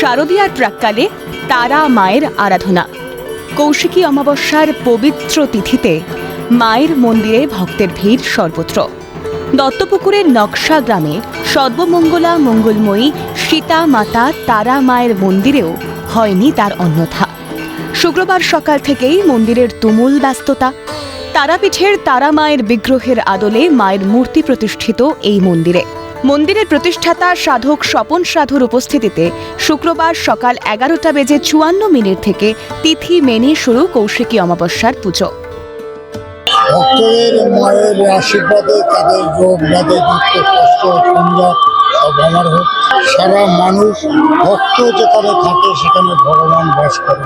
শারদীয়ার প্রাক্কালে তারা মায়ের আরাধনা। কৌশিকী অমাবস্যার পবিত্র তিথিতে মায়ের মন্দিরে ভক্তের ভিড় সর্বত্র। দত্তপুকুরের নকশা গ্রামে সর্বমঙ্গলা মঙ্গলময়ী সীতা মাতা তারা মায়ের মন্দিরেও হয়নি তার অন্যথা। শুক্রবার সকাল থেকেই মন্দিরের তুমুল ব্যস্ততা। তারাপীঠের তারা মায়ের বিগ্রহের আদলে মায়ের মূর্তি প্রতিষ্ঠিত এই মন্দিরে। মন্দিরের প্রতিষ্ঠাতা সাধক স্বপন সাধুর উপস্থিতিতে শুক্রবার সকাল এগারোটা বেজে চুয়ান্ন মিনিট থেকে তিথি মেনে শুরু কৌশিকী অমাবস্যার পুজো। ভক্তদের মায়ের আশীর্বাদে তাদের রোগ ব্যাধি দুঃখ, কষ্ট সুন্দর সারা মানুষ ভক্ত যেখানে থাকে সেখানে ভগবান বাস করে।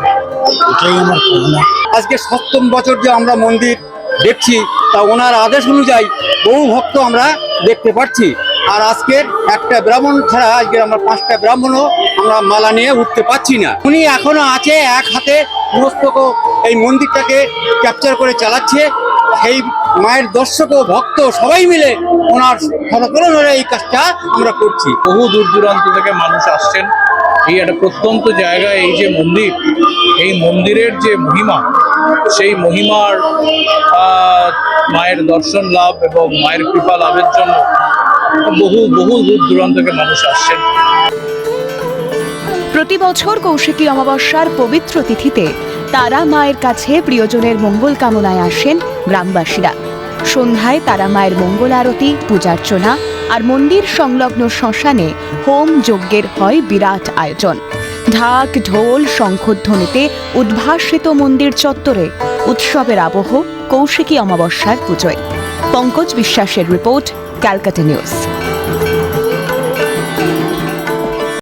এটাই আমার কামনা। আজকে সপ্তম বছর যে আমরা মন্দির দেখছি, তা ওনার আদেশ অনুযায়ী বহু ভক্ত আমরা দেখতে পাচ্ছি। আর আজকে একটা ব্রাহ্মণ ছাড়া আজকে আমরা পাঁচটা ব্রাহ্মণও আমরা মালা নিয়ে উঠতে পারছি না। উনি এখনও আছে, এক হাতে মস্তক এই মন্দিরটাকে ক্যাপচার করে চালাচ্ছে। সেই মায়ের দর্শক ও ভক্ত সবাই মিলে ওনার সরকরণের এই কাজটা আমরা করছি। বহু দূর দূরান্ত থেকে মানুষ আসছেন। এই একটা প্রত্যন্ত জায়গায় এই যে মন্দির, এই মন্দিরের যে মহিমা, সেই মহিমার মায়ের দর্শন লাভ এবং মায়ের কৃপা লাভের জন্য বহু বহু দূর দূরান্ত থেকে মানুষ আসছেন প্রতি বছর কৌশিকী অমাবস্যার পবিত্র তিথিতে তারা মায়ের কাছে প্রিয়জনের মঙ্গল কামনায় আসেন গ্রামবাসীরা। সন্ধ্যায় তারা মায়ের মঙ্গল আরতি পূজার্চনা আর মন্দির সংলগ্ন শ্মশানে হোম যজ্ঞের হয় বিরাট আয়োজন। ঢাক, ঢোল, শঙ্খধ্বনিতে উদ্ভাসিত মন্দির চত্বরে উৎসবের আবহ কৌশিকী অমাবস্যার পুজোয়। পঙ্কজ বিশ্বাসের রিপোর্ট, ক্যালকাটা নিউজ।